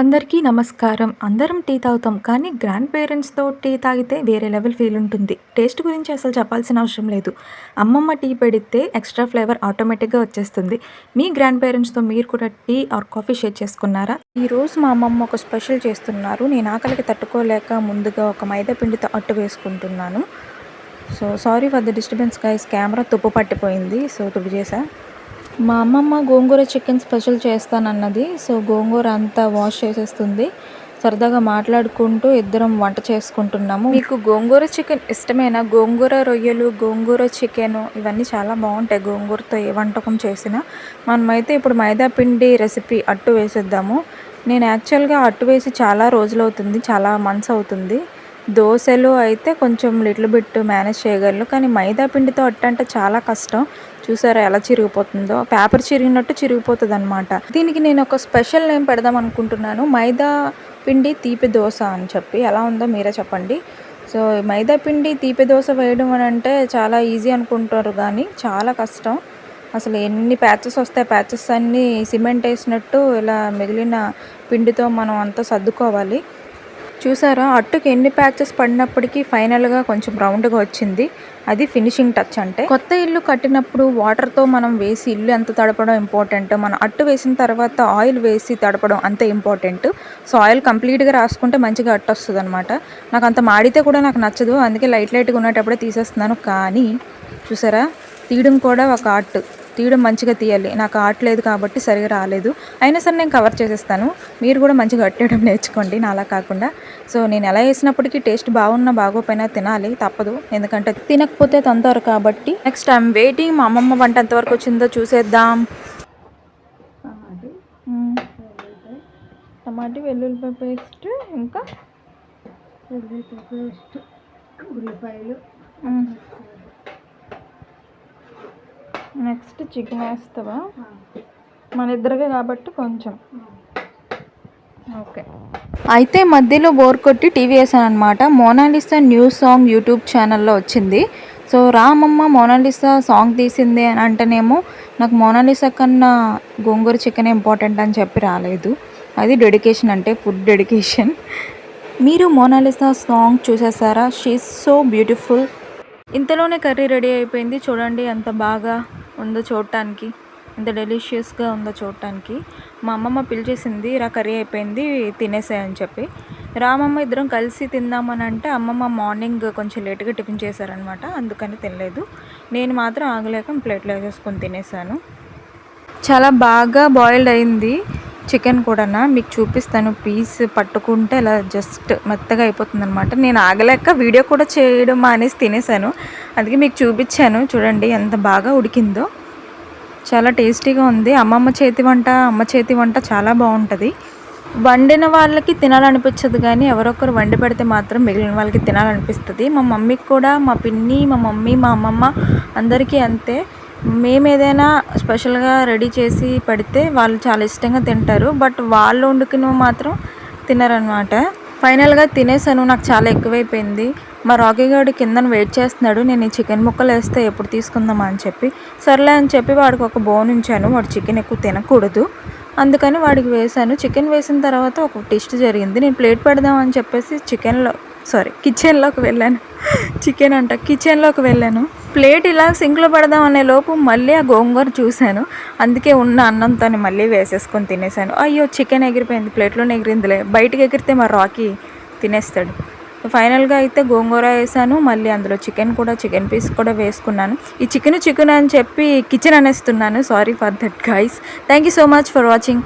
అందరికీ నమస్కారం. అందరం టీ తాగుతాం కానీ గ్రాండ్ పేరెంట్స్తో టీ తాగితే వేరే లెవెల్ ఫీల్ ఉంటుంది. టేస్ట్ గురించి అసలు చెప్పాల్సిన అవసరం లేదు. అమ్మమ్మ టీ పెడితే ఎక్స్ట్రా ఫ్లేవర్ ఆటోమేటిక్గా వచ్చేస్తుంది. మీ గ్రాండ్ పేరెంట్స్తో మీరు కూడా టీ ఆర్ కాఫీ షేర్ చేసుకున్నారా? ఈరోజు మా అమ్మమ్మ ఒక స్పెషల్ చేస్తున్నారు. నేను ఆకలికి తట్టుకోలేక ముందుగా ఒక మైదా పిండితో అట్టు వేసుకుంటున్నాను. So sorry for the disturbance guys camera తుప్పు పట్టిపోయింది. సో తుడి చేసా మా అమ్మమ్మ గోంగూర చికెన్ స్పెషల్ చేస్తానన్నది. సో గోంగూర అంతా వాష్ చేసేస్తుంది. సరదాగా మాట్లాడుకుంటూ ఇద్దరం వంట చేసుకుంటున్నాము. మీకు గోంగూర చికెన్ ఇష్టమైన? గోంగూర రొయ్యలు గోంగూర చికెన్ ఇవన్నీ చాలా బాగుంటాయి. గోంగూరతో ఏ వంటకం చేసినా మనమైతే ఇప్పుడు మైదా పిండి రెసిపీ అట్టు వేసేద్దాము. నేను యాక్చువల్గా అట్టు వేసి చాలా రోజులు అవుతుంది చాలా మంత్స్ అవుతుంది. దోశలు అయితే కొంచెం లిటిల్ బిట్ మేనేజ్ చేయగలరు కానీ మైదా పిండితో అట్ట అంటే చాలా కష్టం. చూసారా ఎలా చిరిగిపోతుందో? పేపర్ చిరిగినట్టు చిరిగిపోతుంది అనమాట దీనికి నేను ఒక స్పెషల్ నేమ్ పెడదాం అనుకుంటున్నాను. మైదా పిండి తీపి దోశ అని చెప్పి. ఎలా ఉందో మీరే చెప్పండి. సో మైదా పిండి తీపి దోశ వేయడం అని అంటే చాలా ఈజీ అనుకుంటారు కానీ చాలా కష్టం. అసలు ఎన్ని ప్యాచెస్ వస్తాయి ప్యాచెస్ అన్నీ సిమెంట్ వేసినట్టు ఇలా మిగిలిన పిండితో మనం అంతా సర్దుకోవాలి. చూసారా అట్టుకి ఎన్ని ప్యాచెస్ పడినప్పటికీ ఫైనల్గా కొంచెం రౌండ్గా వచ్చింది. అది ఫినిషింగ్ టచ్ అంటే. కొత్త ఇల్లు కట్టినప్పుడు వాటర్తో మనం వేసి ఇల్లు ఎంత తడపడం ఇంపార్టెంట్ మనం అట్టు వేసిన తర్వాత ఆయిల్ వేసి తడపడం అంత ఇంపార్టెంట్. సో ఆయిల్ కంప్లీట్గా రాసుకుంటే మంచిగా అట్టు వస్తుంది అనమాట నాకు అంత మాడితే కూడా నాకు నచ్చదు. అందుకే లైట్ లైట్గా ఉన్నప్పుడే తీసేస్తున్నాను. కానీ చూసారా తీయడం కూడా ఒక ఆర్ట్. తీయడం మంచిగా తీయాలి. నాకు ఆర్ట్ లేదు కాబట్టి సరిగా రాలేదు. అయినా సరే నేను కవర్ చేసేస్తాను. మీరు కూడా మంచిగా కట్టేయడం నేర్చుకోండి. నాలా కాకుండా. సో నేను ఎలా వేసినప్పటికీ టేస్ట్ బాగున్నా బాగోపోయినా తినాలి. తప్పదు. ఎందుకంటే తినకపోతే తంతారు కాబట్టి. నెక్స్ట్ ఐమ్ వెయిటింగ్ మా అమ్మమ్మ వంట ఎంతవరకు వచ్చిందో చూసేద్దాం. టమాటీ వెల్లుల్లిపాయ పేస్ట్ ఇంకా? పేస్ట్ ఉల్లిపాయలు. నెక్స్ట్ చికెన్ వేస్తావా? మన ఇద్దరివే కాబట్టి కొంచెం. ఓకే. అయితే మధ్యలో బోర్ కొట్టి టీవీ వేసాను అనమాట మోనాలిసా న్యూస్ సాంగ్ యూట్యూబ్ ఛానల్లో వచ్చింది. సో రామమ్మ మోనాలిసా సాంగ్ తీసింది అని అంటేనేమో నాకు మోనాలిసా కన్నా గోంగూర చికెన్ ఇంపార్టెంట్ అని చెప్పి రాలేదు. అది డెడికేషన్ అంటే ఫుడ్ డెడికేషన్. మీరు Mona Lisa song చూసేసారా? She so beautiful. ఇంతలోనే కర్రీ రెడీ అయిపోయింది. చూడండి ఎంత బాగా ఉందో చూడటానికి. ఎంత డెలిషియస్గా ఉందో చూడటానికి. మా అమ్మమ్మ పిలిచేసింది రా కర్రీ అయిపోయింది తినేసాయని చెప్పి. రామమ్మ ఇద్దరం కలిసి తిందామని అంటే అమ్మమ్మ మార్నింగ్ కొంచెం లేట్గా టిఫిన్ చేశారనమాట అందుకని తినలేదు. నేను మాత్రం ఆగలేక ప్లేట్లో వేసేసుకొని తినేసాను. చాలా బాగా బాయిల్డ్ అయింది. చికెన్ కూడానా? మీకు చూపిస్తాను. పీస్ పట్టుకుంటే ఇలా జస్ట్ మెత్తగా అయిపోతుంది అనమాట నేను ఆగలేక వీడియో కూడా చేయడం మానేసి తినేసాను. అందుకే మీకు చూపించాను. చూడండి ఎంత బాగా ఉడికిందో. చాలా టేస్టీగా ఉంది. అమ్మమ్మ చేతి వంట అమ్మ చేతి వంట చాలా బాగుంటుంది. వండిన వాళ్ళకి తినాలనిపించదు కానీ ఎవరొకరు వండి పెడితే మాత్రం మిగిలిన వాళ్ళకి తినాలనిపిస్తుంది. మా మమ్మీకి కూడా మా పిన్ని మా మమ్మీ మా అమ్మమ్మ అందరికీ అంతే. మేము ఏదైనా స్పెషల్గా రెడీ చేసి పెడితే వాళ్ళు చాలా ఇష్టంగా తింటారు. బట్ వాళ్ళు వండుకుని మాత్రం తినరనమాట. ఫైనల్గా తినేసాను నాకు చాలా ఎక్కువైపోయింది. మా రాకీ కిందన వెయిట్ చేస్తున్నాడు. నేను ఈ చికెన్ ముక్కలు వేస్తే ఎప్పుడు తీసుకుందామా అని చెప్పి. సర్లే అని చెప్పి వాడికి ఒక బోన్ ఉంచాను. వాడు చికెన్ ఎక్కువ తినకూడదు. అందుకని వాడికి వేసాను చికెన్ వేసిన తర్వాత ఒక టెస్ట్ జరిగింది. నేను ప్లేట్ పెడదామని చెప్పేసి చికెన్లో సారీ కిచెన్లోకి వెళ్ళాను. చికెన్ అంట. కిచెన్లోకి వెళ్ళాను. ప్లేట్ ఇలా సింక్లో పడదాం అనే లోపు మళ్ళీ ఆ గోంగూర చూశాను. అందుకే ఉన్న అన్నంతో మళ్ళీ వేసేసుకొని తినేసాను. అయ్యో చికెన్ ఎగిరిపోయింది. ప్లేట్లోనే ఎగిరిందిలే. బయటకు ఎగిరితే మా రాకీ తినేస్తాడు. ఫైనల్గా అయితే గోంగూర వేసాను. మళ్ళీ అందులో చికెన్ కూడా చికెన్ పీస్ కూడా వేసుకున్నాను. ఈ చికెన్ చికెన్ అని చెప్పి kitchen అనేస్తున్నాను. Sorry for that guys thank you so much for watching